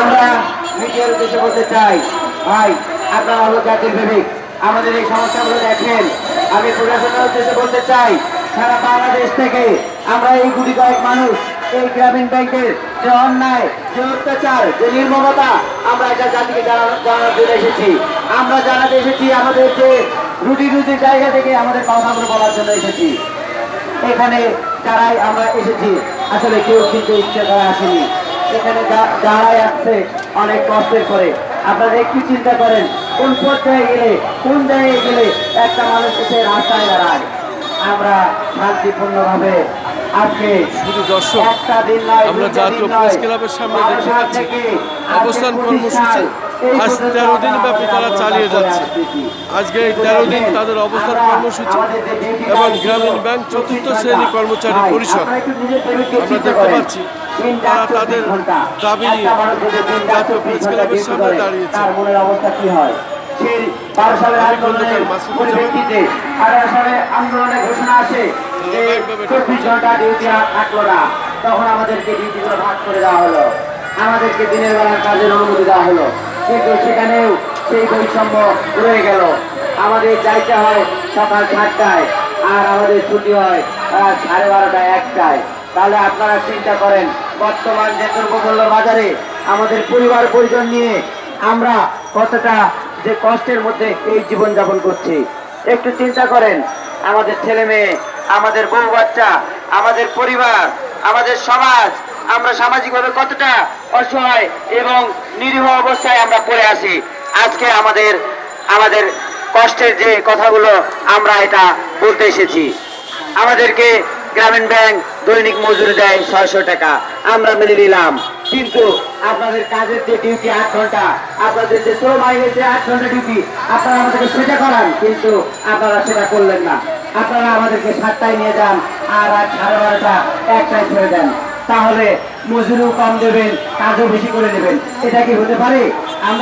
আমরা মিডিয়ার উদ্দেশ্যে বলতে চাই, ভাই, আপনারা হলো জাতির বিবেক আমাদের এই সমস্যাগুলো দেখেন। আমি প্রশাসনের উদ্দেশ্যে বলতে চাই, সারা বাংলাদেশ থেকে আমরা এই গুটি কয়েক মানুষ এই গ্রামীণ ব্যাংকের যে অন্যায়, যে অত্যাচার, যে নির্মমতা, আমরা এটা জাতিকে জানানো, জানানোর জন্য এসেছি। আমরা জানাতে এসেছি আমাদের যে রুটি রুটি জায়গা থেকে আমাদের কথাগুলো বলার জন্য এসেছি। এখানে যারাই আমরা এসেছি, আসলে কেউ কিন্তু ইচ্ছে করে আসেনি। এখানে দাঁড়ায় আসছে অনেক কষ্টের করে আপনারা একটু চিন্তা করেন কোন পর্যায়ে গেলে কোন জায়গায় গেলে একটা মানুষ এসে রাস্তায় দাঁড়ায়? আমরা শান্তিপূর্ণভাবে আজকে শুধু দর্শক একটা দিন নয় আমরা জাতীয় প্রেস ক্লাবের সামনে দেখতে পাচ্ছি অবস্থান কর্মসূচি। আজ তেরো দিন ব্যাপী তারা চালিয়ে যাচ্ছে। আজকে এই তেরো দিন তাদের অবস্থান কর্মসূচি এবং গ্রামীণ ব্যাংক চতুর্থ শ্রেণি কর্মচারী পরিষদ। আমরা দেখতে পাচ্ছি তারা তাদের দাবি নিয়ে জাতীয় প্রেস ক্লাবের সামনে দাঁড়িয়েছে। আমাদেরকে দিনের বেলার কাজের অনুমতি দেওয়া হলো। সেখানেও সেই বৈষম্য রয়ে গেল। আমাদের যাইতে হয় সকাল সাতটায়, আর আমাদের ছুটি হয় সাড়ে বারোটায় একটায়। তাহলে আপনারা চিন্তা করেন, বর্তমান যে দ্রব্যমূল্য বাজারে আমাদের পরিবার পরিজন নিয়ে আমরা কতটা যে কষ্টের মধ্যে এই জীবনযাপন করছি। একটু চিন্তা করেন, আমাদের ছেলে মেয়ে আমাদের বউ বাচ্চা, আমাদের পরিবার, আমাদের সমাজ আমরা সামাজিকভাবে কতটা অসহায় এবং নিরীহ অবস্থায় আমরা পড়ে আছি। আজকে আমাদের আমাদের কষ্টের যে কথাগুলো আমরা এটা বলতে এসেছি। আমাদেরকে গ্রামীণ ব্যাংক দৈনিক মজুরি দেয় ছয়শো টাকা। আমরা মেনে নিলাম। কিন্তু আপনাদের কাজের যে ডিউটি আট ঘণ্টা, আপনাদের যে শ্রম আইনের যে আট ঘণ্টা ডিউটি আপনারা আমাদেরকে সেটা করান, কিন্তু আপনারা সেটা করলেন না। আপনারা আমাদেরকে সাতটায় নিয়ে যান আর রাত সাড়ে বারোটা একটায় ছেড়ে দেন। তাহলে মজুরিও কম দেবেন কাজও বেশি করে দেবেন। এটা কি হতে পারে?